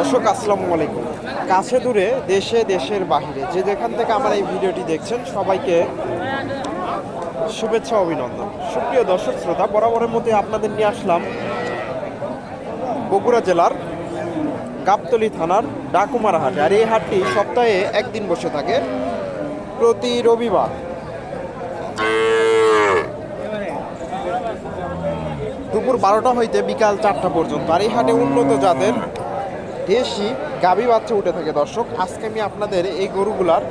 দর্শক, আসসালামু আলাইকুম। কাছে দূরে, দেশে, দেশের বাহিরে, যে যেখান থেকে আমার এই ভিডিওটি দেখছেন, সবাইকে শুভেচ্ছা, অভিনন্দন। সুপ্রিয় দর্শক, শ্রোতা, বরাবরের মধ্যে আপনাদের নিয়ে আসলাম বগুড়া জেলার গাবতলি থানার ডাকুমারা হাট। আর এই হাটটি সপ্তাহে একদিন বসে থাকে, প্রতি রবিবার। দুপুর বারোটা হইতে বিকাল চারটা পর্যন্ত। আর এই হাটে উন্নত জাতের দেশি গাভী বাচ্চা উঠে থাকে, দর্শক। আজকে আমি আপনাদের এই গরুগুলার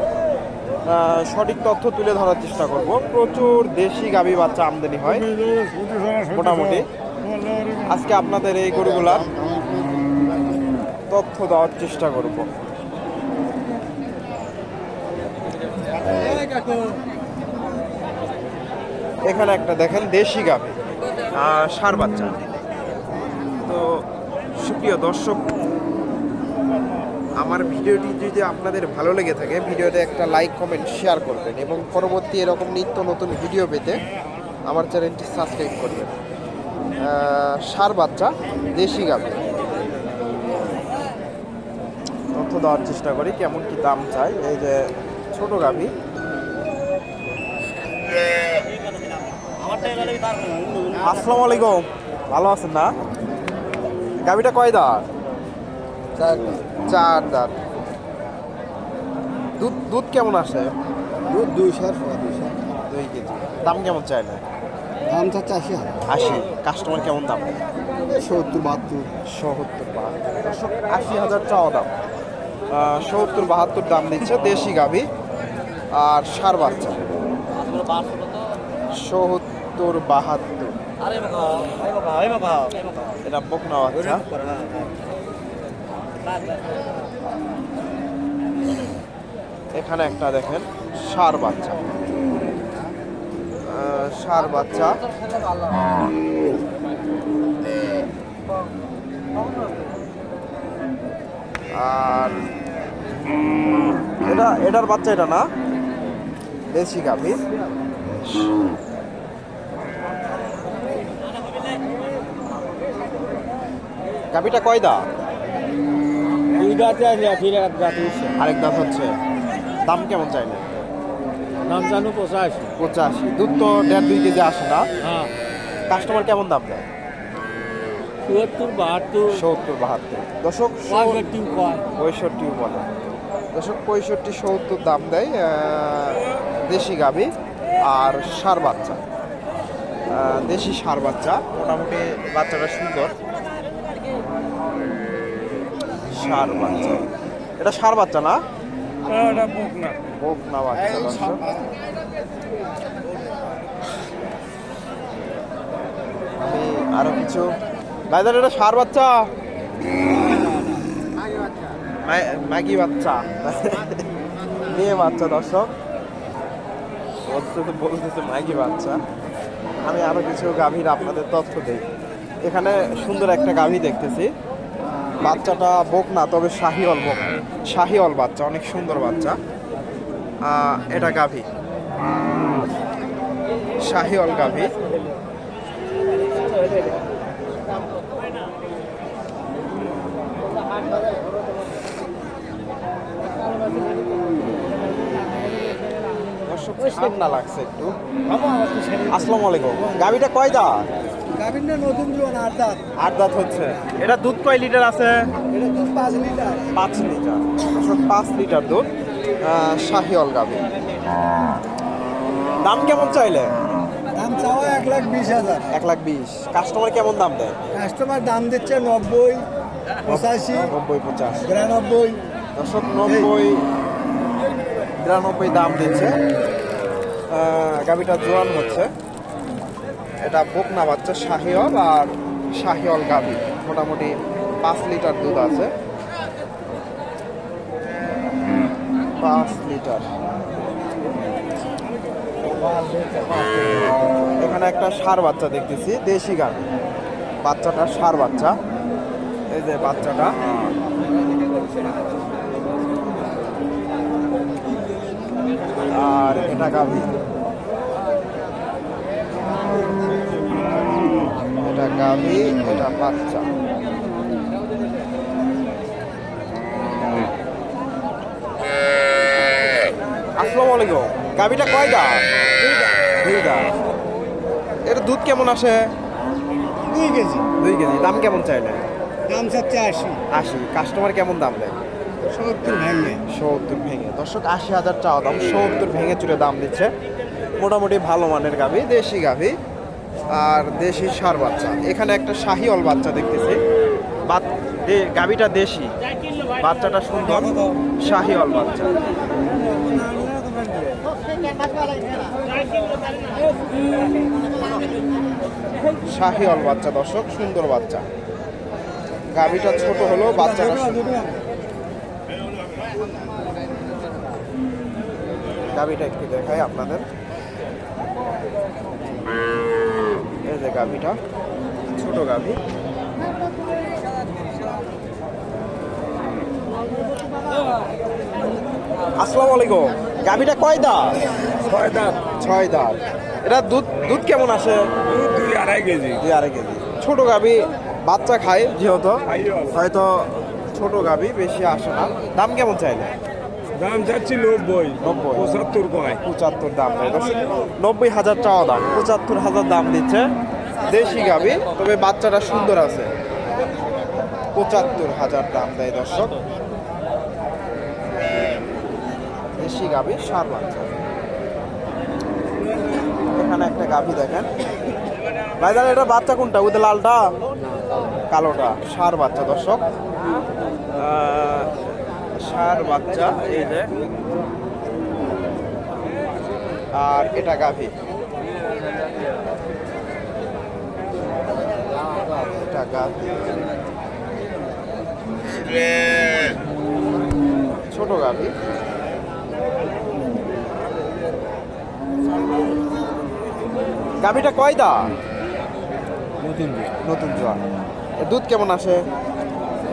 সঠিক তথ্য তুলে ধরার চেষ্টা করব। প্রচুর দেশি গাভী বাচ্চা আমদানি হয়, মোটামুটি। আজকে আপনাদের এই গরুগুলার তথ্য দেওয়ার চেষ্টা করব। এখানে একটা দেখেন, দেশি গাভী ষাঁড় বাচ্চা। তো সুপ্রিয় দর্শক আমার ভিডিওটি যদি আপনাদের ভালো লেগে থাকে, ভিডিওতে একটা লাইক কমেন্ট শেয়ার করবেন এবং পরবর্তী এরকম নিত্য নতুন ভিডিও পেতে আমার চ্যানেলটি সাবস্ক্রাইব করবেন। সার বাচ্চা, দেশি গাভী। তথ্য দেওয়ার চেষ্টা করি, কেমন কি দাম চাই। এই যে ছোট গাভী। আসসালামু আলাইকুম। ভালো আছেন না? গাভীটা কয় দাঁত? চার দাঁত। দুধ দুধ কেমন আসে? দুধ দুইশো দুইশো দুই কেজি। দাম কেমন চাইলে? দাম চাচ্ছে আশি হাজার আশি। কাস্টমার কেমন দাম? সত্তর বাহাত্তর। সত্তর বাহাত্তর। আশি হাজার চাওয়া দাম। সত্তর বাহাত্তর দাম দিচ্ছে দেশি গাভী আর সার বাচ্চা। সত্তর বাহাত্তর। এটা বকনা বাচ্চা। এখানে একটা দেখেন, সার বাচ্চা। ষাঁড় বাচ্চা। আর এটা, এটার বাচ্চা এটা না? দেশি গাভী। গাভীটা কয় দা দুইটাতে আছে ফিরে এক জাতি আরেক দাঁত হচ্ছে। দাম কেমন চাইলে? দাম জানো পঁচাশি। পঁচাশি। দুধ তো দেড় দুই কেজি আসে না। হ্যাঁ। কাস্টমার কেমন দাম দেয়? চুয়াত্তর বাহাত্তর। সত্তর বাহাত্তর। দশক পঁয়ষট্টি কয়। পঁয়ষট্টিও বলে। দশক পঁয়ষট্টি সত্তর দাম দেয় দেশি গাভী আর সার বাচ্চা। দেশি সার বাচ্চা। মোটামুটি বাচ্চাটা সুন্দর। সার বাচ্চা। এটা সার বাচ্চা না? এটা বুক না। হোক না বাচ্চা আমি আরও কিছু ভাইদার এটা সার বাচ্চা? ম্যাগি বাচ্চা। মেয়ে বাচ্চা দর্শক। বলতেছে বলতেছে ম্যাগি বাচ্চা। আমি আরও কিছু গাভীর আপনাদের তথ্য দেই। এখানে সুন্দর একটা গাভী দেখতেছি। বাচ্চাটা বোক না, তবে শাহিওল বোক। শাহিওল বাচ্চা, অনেক সুন্দর বাচ্চা। এটা গাভী। শাহি অল গাভী ঠান্ডা লাগছে একটু। আসসালামু আলাইকুম। গাভীটা কয় দাঁত? গাভিনটা নতুন জীবন আট দাঁত আট দাঁত হচ্ছে। এটা দুধ কয় লিটার আছে? এটা দুধ পাঁচ লিটার। পাঁচ লিটার। পাঁচ লিটার দুধ শাহিওল গাভী। দাম কেমন চাইলে? দাম চাওয়া এক লাখ বিশ হাজার। এক লাখ বিশ। কাস্টমার কেমন দাম দেয়? কাস্টমার দাম দিচ্ছে নব্বই পঁচাশি নব্বই পঞ্চাশ বিরানব্বই। দশক নব্বই বিরানব্বই দাম দিচ্ছে। আহ, জোয়ান হচ্ছে। এটা বকনা বাচ্চা শাহিওল আর শাহিওল গাভী মোটামুটি পাঁচ লিটার দুধ আছে। পাঁচ লিটার। এখানে একটা সার বাচ্চা দেখতেছি, দেশি গাভী বাচ্চাটা সার বাচ্চা। এই যে বাচ্চাটা। আর এটা গাভী গাভি এটা বাচ্চা। আসসালামু আলাইকুম। গাভিটা কয় দা দুই দা এর দুধ কেমন আসে? দুই কেজি। দুই কেজি। দাম কেমন চাইলে দাম চাচ্ছে আশি। আশি। কাস্টমার কেমন দাম দেয়? সত্তর ভেঙে। সত্তর ভেঙে। দর্শক আশি হাজার চাওয়া দাম সত্তর ভেঙে চুড়ে দাম দিচ্ছে। মোটামুটি ভালো মানের গাভি দেশি গাভি। আর দেশি সার বাচ্চা। এখানে একটা শাহিওল বাচ্চা দেখতেছি। গাভিটা দেশি। বাচ্চাটা সুন্দর। শাহিওল বাচ্চা। শাহিওল বাচ্চা, দর্শক, সুন্দর বাচ্চা। গাভিটা ছোট হলেও বাচ্চাটা। গাভিটা একটু দেখাই আপনাদের এই যে গাভিটা ছোট গাভি। আসসালামু আলাইকুম। গাভিটা কয় দাঁত? ছয় দাঁত। ছয় দাঁত। এটা দুধ দুধ কেমন আসে দুধ দুই আড়াই কেজি। দুই আড়াই কেজি। ছোট গাভি বাচ্চা খায় যেহেতু হয়তো ছোট গাভি বেশি আসে না। দাম কেমন চাইলে? দাম যাচ্ছি নব্বই। নব্বই। পঁচাত্তর কয়। পঁচাত্তর দাম নব্বই হাজার চাওয়া দাম পঁচাত্তর হাজার দাম দিচ্ছে। দেশি গাবি, তবে বাচ্চাটা সুন্দর আছে। পঁচাত্তর হাজার দাম দেয় দর্শক। দেশি গাবি, সার বাচ্চা। এখানে একটা গাভি দেখেন। ভাইজান এটা বাচ্চা কোনটা? ওদের লালটা? কালোটা। সার বাচ্চা দর্শক। সার বাচ্চা, এই যে। আর এটা গাভি ছোট গাভি। গাভিটা কয় দা নতুন নতুন জোয়া দুধ কেমন আসে?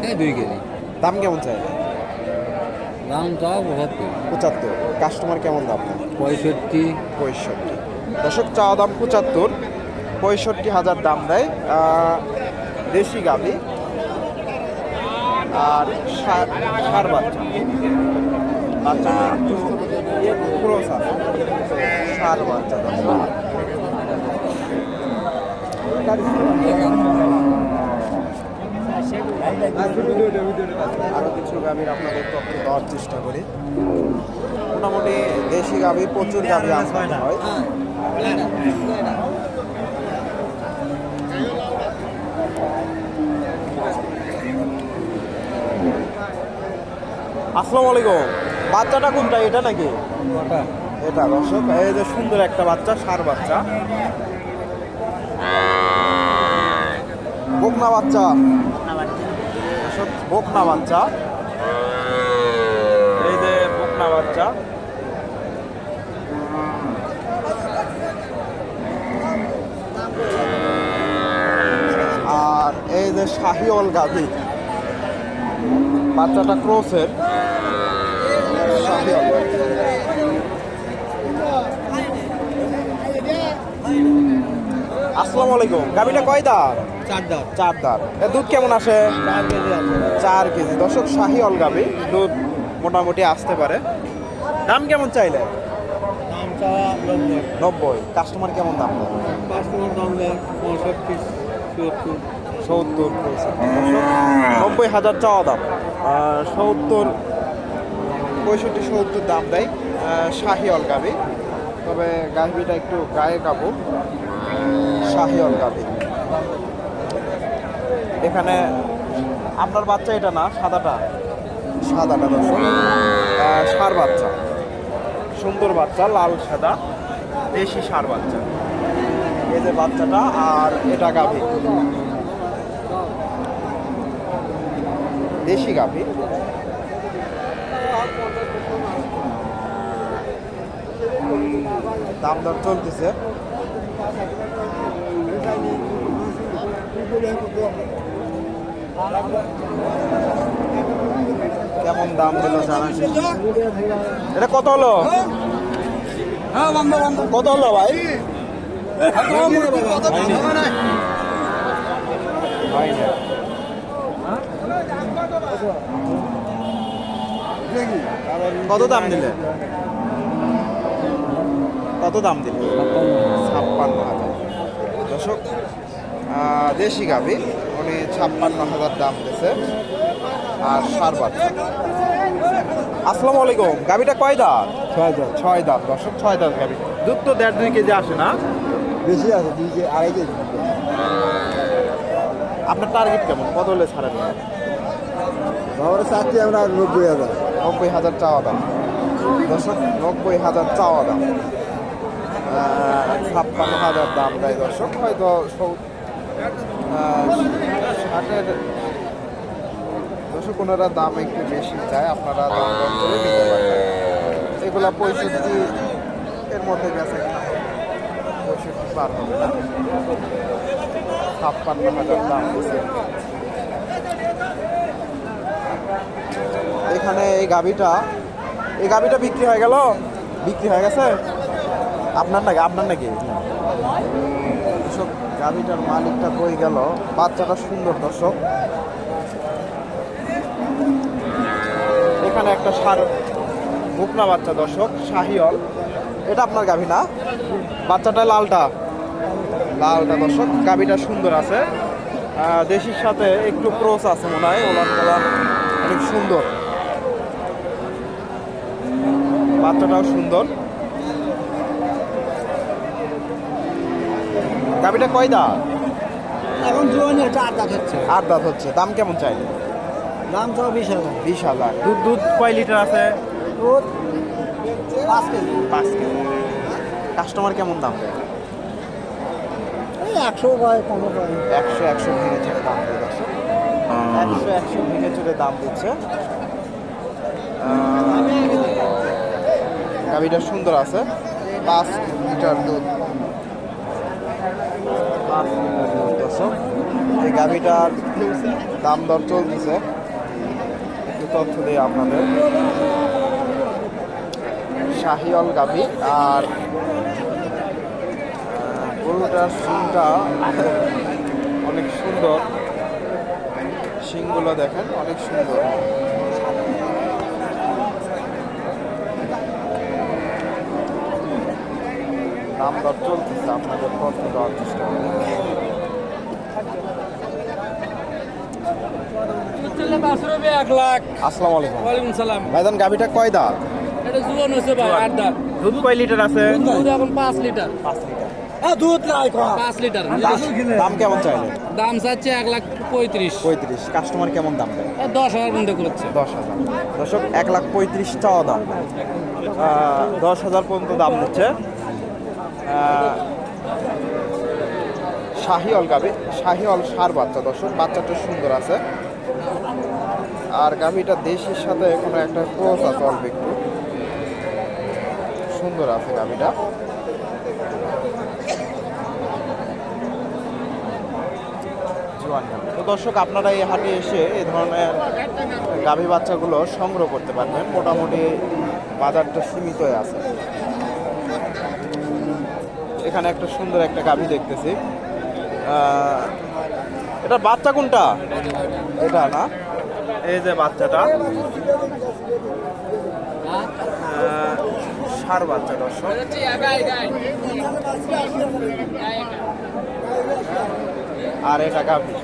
এই দুই কেজি। দাম কেমন চাই? দাম চাও বাহাত্তর পঁচাত্তর। কাস্টমার কেমন দাম? পঁয়ষট্টি। পঁয়ষট্টি। দশক চাওয়া দাম পঁচাত্তর। পঁয়ষট্টি হাজার দাম দেয়। আহ, দেশি গাভি আর সার বাচ্চা বাচ্চা ক্রস আছে সার বাচ্চা দর্শক। আরও কিছু গাভীর আপনাদের তথ্য দেওয়ার চেষ্টা করি মোটামুটি দেশি গাভী প্রচুর গাভী আমদানি হয় আসসালামু আলাইকুম। বাচ্চাটা কোনটা? এটা নাকি? এটা। দর্শক এই যে সুন্দর একটা বাচ্চা সার বাচ্চা। বকনা বাচ্চা। বকনা বাচ্চা। এই যে বকনা বাচ্চা। আর এই যে শাহিওল গাভী। বাচ্চাটা ক্রোসের। আসসালামু আলাইকুম। গাভীটা কয় দাঁত? চার দাম চার দাঁত। দুধ কেমন আসে? চার কেজি দর্শক শাহি অলগাবি দুধ মোটামুটি আসতে পারে। দাম কেমন চাইলে? নব্বই। কাস্টমার কেমন দাম? কাস্টমার দাম পঁয়ষট্টি সত্তর। সত্তর। নব্বই হাজার চাওয়া দাম। সত্তর পঁয়ষট্টি সত্তর দাম দেয় আহ, শাহি অলগাবি। তবে গাভীটা একটু গায়ে কাবু শাহি অলগাবি। এখানে আপনার বাচ্চা এটা না সাদাটা? সাদাটা ষাঁড় বাচ্চা। সুন্দর বাচ্চা লাল সাদা দেশি ষাঁড় বাচ্চা। এই যে বাচ্চাটা আর এটা গাভী। দেশি গাভী। দাম দর চলতেছে। কেমন দাম দিল। এটা কত হলো? কত হলো ভাই? কত দাম দিলে? কত দাম দিল? ছাপ্পান্ন হাজার। দর্শক দেশি গাভি উনি ছাপ্পান্ন হাজার দাম দিয়েছে আর সার বাচ্চা। আসসালামু আলাইকুম। গাভিটা কয় দাঁত? ছয় দাম ছয় দাঁত। দর্শক ছয় দাঁত গাভি। দুধ তো দেড় দুই কেজি আসে না? বেশি আছে দুই কেজি আড়াই কেজি। আপনার টার্গেট কেমন? কত হলে ছাড়েন না বাবার চাচ্ছি আমরা নব্বই হাজার। নব্বই হাজার চাওয়া দাম। দর্শক, নব্বই হাজার চাওয়া দাম। ছাপ্পান্ন হাজার দাম দেয় দর্শক। হয়তো ষাটের দর্শক, ওনারা দাম একটু বেশি চায়। আপনারা দাম দর করে নিতে এগুলা পঁয়ষট্টি এর মধ্যে গেছে। পঁয়ষট্টি পার হবে না। ছাপ্পান্ন হাজার দাম এখানে এই গাবিটা এই গাবিটা বিক্রি হয়ে গেল। বিক্রি হয়ে গেছে? আপনার নাকি আপনার নাকি? গাবিটার মালিকটা কই গেল? বাচ্চাটা সুন্দর, দর্শক। এখানে একটা সার বুকনা বাচ্চা, দর্শক শাহিয়ল এটা আপনার গাভি না? বাচ্চাটা লালটা। লালটা, দর্শক গাবিটা সুন্দর আছে। দেশির সাথে একটু ক্রোস আছে মনে হয়, ওলান অনেক সুন্দর। বাচ্চাটাও সুন্দর। গাবিটা কয় দাঁত? এখন জোয়ানি একটা আট দাঁত হচ্ছে। আট দাঁত হচ্ছে। দাম কেমন চাইলে দাম তো বিশ হাজার। বিশ হাজার। দুধ দুধ কয় লিটার আছে? দুধ পাঁচ কেজি। পাঁচ কেজি। কাস্টমার কেমন দাম? একশো পায় কমও পায়। একশো একশো ভেঙে চলে দাম দিয়ে একশো একশো ভেঙে চুরে দাম দিচ্ছে। গাভীটা সুন্দর আছে। পাঁচ লিটার দুধ। পাঁচ এই গাভীটার দাম দর চলতেছে। তথ্য দিই আপনাদের। শাহিওল গাভী আর গরুটার সিংটা অনেক সুন্দর। শিংগুলো দেখেন, অনেক সুন্দর। দাম দর চলতেছে আপনাদের তথ্য দেওয়ার চেষ্টা করি আসসালামু আলাইকুম। ওয়ালাইকুম সালাম। ভাইজান গাভিটা কয় দাঁত? এটা জুয়ান হয়েছে ভাই আট দাঁত। দুধ কয় লিটার আছে? দুধ এখন পাঁচ লিটার। পাঁচ লিটার। দুধ নাই পাঁচ লিটার। দাম কেমন চাইলে দাম চাচ্ছে এক লাখ পঁয়ত্রিশ। পঁয়ত্রিশ। কাস্টমার কেমন দাম দেয়? দশ হাজার পর্যন্ত করছে। দশ হাজার। দর্শক এক লাখ পঁয়ত্রিশ চাওয়া দাম। দশ হাজার পর্যন্ত দাম দিচ্ছে। শাহিওল গাভি শাহিওল সার বাচ্চা, দর্শক, বাচ্চাটা সুন্দর আছে। আর গাভিটা দেশির সাথে কোনো একটা ক্রস আছে অল্প একটু। সুন্দর আছে গাভিটা তো দর্শক, আপনারা এই হাটে এসে এই ধরনের গাভী বাচ্চাগুলো সংগ্রহ করতে পারবেন। মোটামুটি বাজারটা সীমিতই আছে। এখানে একটা সুন্দর একটা গাভী দেখতেছি। এটা বাচ্চা কোনটা? এটা না? এই যে বাচ্চাটা। ষাঁড় বাচ্চা দর্শক। আর এটা গাভী।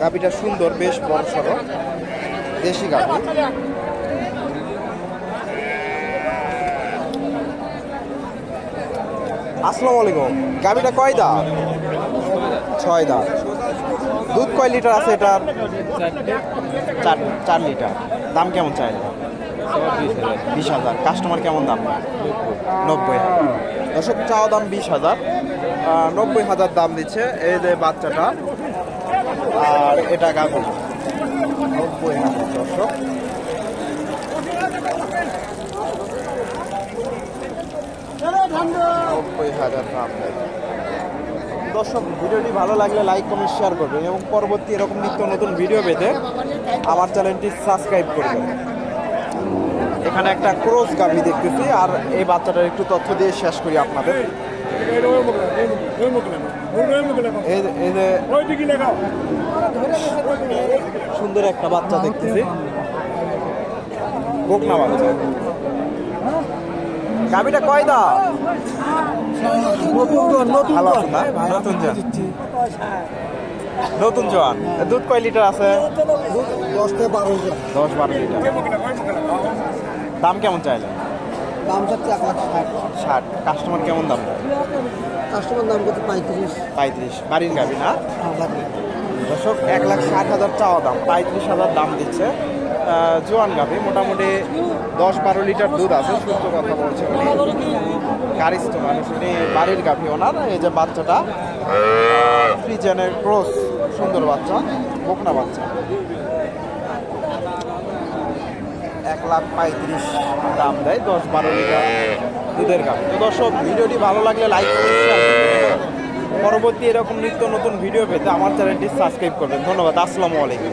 গাভীটা সুন্দর বেশ বড় সড়ো দেশি গাভী। আসসালামু আলাইকুম। গাভীটা কয় দাঁত? ছয় দাঁত। দুধ কয় লিটার আছে এটার? চার চার লিটার। দাম কেমন চাই? বিশ হাজার। কাস্টমার কেমন দাম? নব্বই হাজার। দর্শক, চাওয়া দাম বিশ হাজার। নব্বই হাজার দাম দিচ্ছে এই যে বাচ্চাটা। আর এটা গাভী। নব্বই হাজার দর্শক। দর্শক, ভিডিওটি ভালো লাগলে লাইক কমেন্ট শেয়ার করবেন এবং পরবর্তী এরকম নিত্য নতুন ভিডিও পেতে আমার চ্যানেলটি সাবস্ক্রাইব করবেন। এখানে একটা ক্রোস গাভি দেখতেছি আর এই বাচ্চাটার একটু তথ্য দিয়ে শেষ করি আপনাদের। সুন্দর একটা বাচ্চা দেখতেছি। বকনা বাচ্চা। গাবিটা কয় দা নতুন জোয়ান নতুন জোয়ান দুধ কয় লিটার আছে? দশ থেকে বারো হাজার দশ বারো লিটার। দাম কেমন চাইলেন? দাম যাচ্ছে এক লাখ ষাট। ষাট কাস্টমার কেমন দাম কাস্টমার দাম করতে পঁয়ত্রিশ। পঁয়ত্রিশ বাড়ির গাবি না? হাজার দর্শক এক লাখ ষাট হাজার চাওয়া দাম। পঁয়ত্রিশ হাজার দাম দিচ্ছে। জোয়ান গাভি, মোটামুটি দশ বারো লিটার দুধ আছে সত্য কথা বলছে উনি। কারিস্ট মানুষ, উনি বাড়ির গাভি ওনার, এই যে বাচ্চাটা, ফ্রিজেনের ক্রস, সুন্দর বাচ্চা, বকনা বাচ্চা। এক লাখ পঁয়ত্রিশ দাম দেয়, দশ বারো লিটার দুধের গাভি। তো দর্শক, ভিডিওটি ভালো লাগলে লাইক পরবর্তী এরকম নিত্য নতুন ভিডিও পেতে আমার চ্যানেলটি সাবস্ক্রাইব করবেন। ধন্যবাদ, আসসালামু আলাইকুম।